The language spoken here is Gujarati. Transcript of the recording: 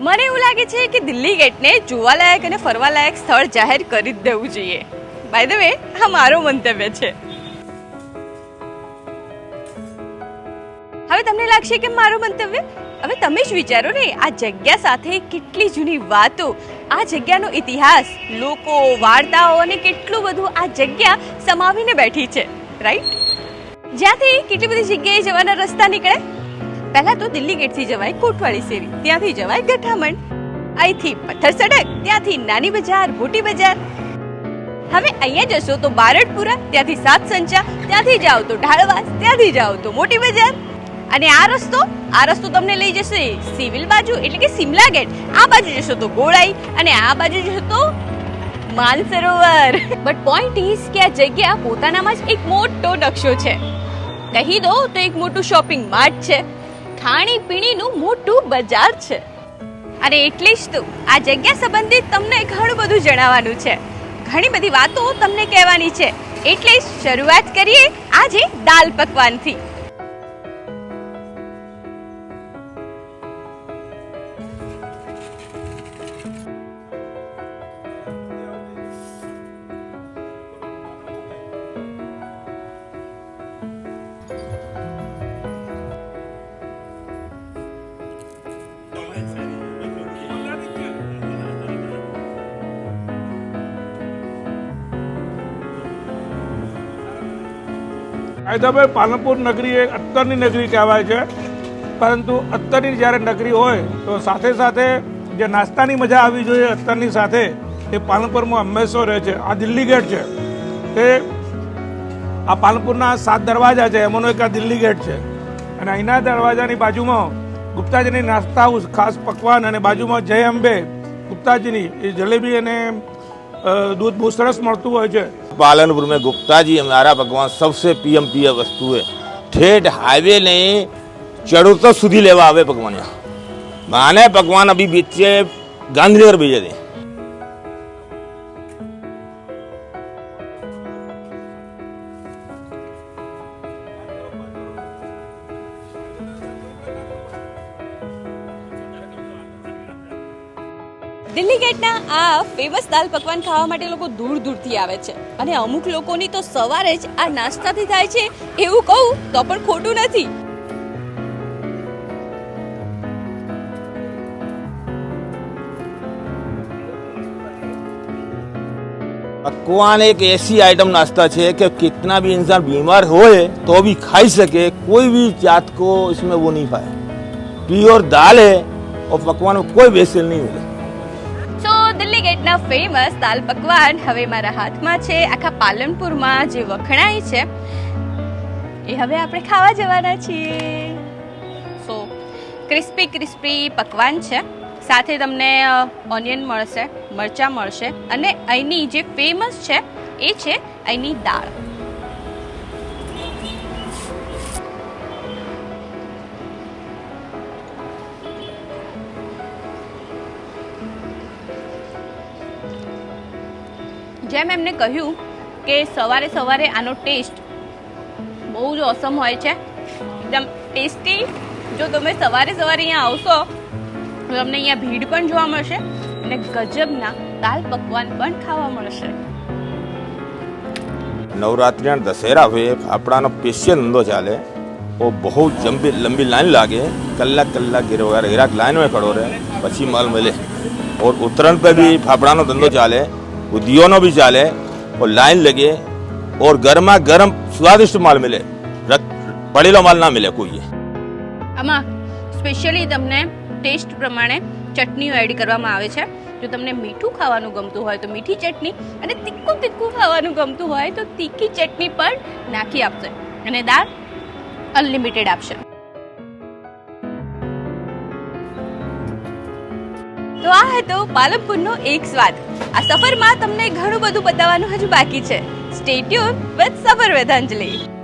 મને એવું લાગે છે કે દિલ્હી ગેટને જોવાલાયક અને ફરવાલાયક સ્થળ જાહેર કરી દેવું જોઈએ. બાય ધ વે આ મારો મંતવ્ય છે. હવે તમને લાગશે કે મારું મંતવ્ય? હવે તમે જ વિચારો ને, આ જગ્યા સાથે કેટલી જૂની વાતો, આ જગ્યાનો ઇતિહાસ, લોકો, વાર્તાઓ અને કેટલું બધું આ જગ્યા સમાવીને બેઠી છે. રાઈટ જ્યાંથી કેટલી બધી જગ્યાએ જવાના રસ્તા નીકળે? પહેલા તો દિલ્હી ગેટથી જવાય કોઠવાળી શેરી, ત્યાંથી જવાય ગઠામણ. અહીંથી પથ્થર સડક, ત્યાંથી નાની બજાર, મોટી બજાર. હવે અહીંયા જશો તો બારડપુરા, ત્યાંથી સાત સંચા, ત્યાંથી જાઓ તો ઢાળવાસ, ત્યાંથી જાઓ તો મોટી બજાર. અને આ રસ્તો આ રસ્તો તમને લઈ જશે સિવિલ બાજુ, એટલે કે સિમલા ગેટ. આ બાજુ જશો તો ગોળાઈ, અને આ બાજુ જશો તો માનસરોવર. બટ પોઈન્ટ ઇઝ કે આ જગ્યા પોતાનામાં જ એક મોટો નકશો છે. કહી દો તો એક મોટું શોપિંગ માર્ટ છે. ખાણી પીણીનું મોટું બજાર છે. અને એટલે જ તો આ જગ્યા સંબંધિત તમને ઘણું બધું જણાવવાનું છે. ઘણી બધી વાતો તમને કહેવાની છે. એટલે શરૂઆત કરીએ આજે દાલ પકવાનથી. કાયદાભાઈ પાલનપુર નગરી એ અત્તરની નગરી કહેવાય છે. પરંતુ અત્તરની જ્યારે નગરી હોય, તો સાથે સાથે જે નાસ્તાની મજા આવી જોઈએ અત્તરની સાથે, એ પાલનપુરમાં હંમેશા રહે છે. આ દિલ્હી ગેટ છે. તે આ પાલનપુરના સાત દરવાજા છે. એમાંનો એક આ દિલ્હી ગેટ છે. અને અહીંના દરવાજાની બાજુમાં ગુપ્તાજીની નાસ્તા હાઉસ, ખાસ પકવાન, અને બાજુમાં જય અંબે ગુપ્તાજીની એ જલેબી અને દૂધ બહુ સરસ મળતું હોય છે. पालनपुर में गुप्ता जी हमारा भगवान सबसे पीएम पीए वस्तु है ठेठ हाईवे नहीं चढ़ो तो सुधी लेवा आवे भगवान यहाँ माने भगवान अभी बीचे गांधीनगर भेजे थे દિલ્હી ગેટના આ ફેમસ દાલ પકવાન ખાવા માટે લોકો દૂર દૂરથી આવે છે અને અમુક લોકોની તો સવારે જ આ નાસ્તાથી થાય છે એવું કહું તો પણ ખોટું નથી पकवान एक ऐसी आइटम नाश्ता है कि कितना भी इंसान बीमार होए तो भी खाई सके कोई भी जात को इसमें वो नहीं पाए प्योर दाल है और पकवान में कोई भेसल नहीं मिले સો દિલ્હી ગેટના ફેમસ દાલ પકવાન હવે મારા હાથમાં છે. આખા પાલનપુરમાં જે વખણાય છે, એ હવે આપણે ખાવા જવાના છીએ. સો ક્રિસ્પી ક્રિસ્પી પકવાન છે. સાથે તમને ઓનિયન મળશે, મરચાં મળશે અને અહીંની જે ફેમસ છે, એ છે અહીંની દાળ. જેમ એમને કહ્યું કે સવારે સવારે આનો ટેસ્ટ બહુ જ ઓસમ હોય છે. એકદમ ટેસ્ટી. જો તમે સવારે સવારે અહીંયા આવશો, તો તમને અહીંયા ભીડ પણ જોવા મળશે અને ગજબના દાલ પકવાન પણ ખાવા મળશે. નવરાત્રિ અને દશેરા હોય આપણાનો સ્પેશિયલ ધંધો ચાલે ઓ બહુ જંબી લંબી લાઈન લાગે. કલાક કલાક ગીરો યાર હેરાક લાઈનમાં પડો રહે પછી માલ મળે. ઓર ઉત્તરાયણ પર બી ફાફડાનો ધંધો ચાલે. उद्योगों भी चाले और लाइन लगे और गर्मा गर्म स्वादिष्ट माल मिले रख- पड़ेलो माल ना मिले कोई આમાં સ્પેશિયલી તમને ટેસ્ટ પ્રમાણે ચટણીઓ એડ કરવામાં આવે છે જો તમને મીઠું ખાવાનું ગમતું હોય તો મીઠી ચટણી અને તીખું તીખું ખાવાનું ગમતું હોય તો તીખી ચટણી પણ નાખી આપશે અને દાળ અનલિમિટેડ આપશે તો આ હતો પાલમપુરનો એક સ્વાદ. આ સફરમાં તમને ઘણું બધું બતાવવાનું હજુ બાકી છે. સ્ટે ટ્યુન વિથ સફર વેધાંજલિ.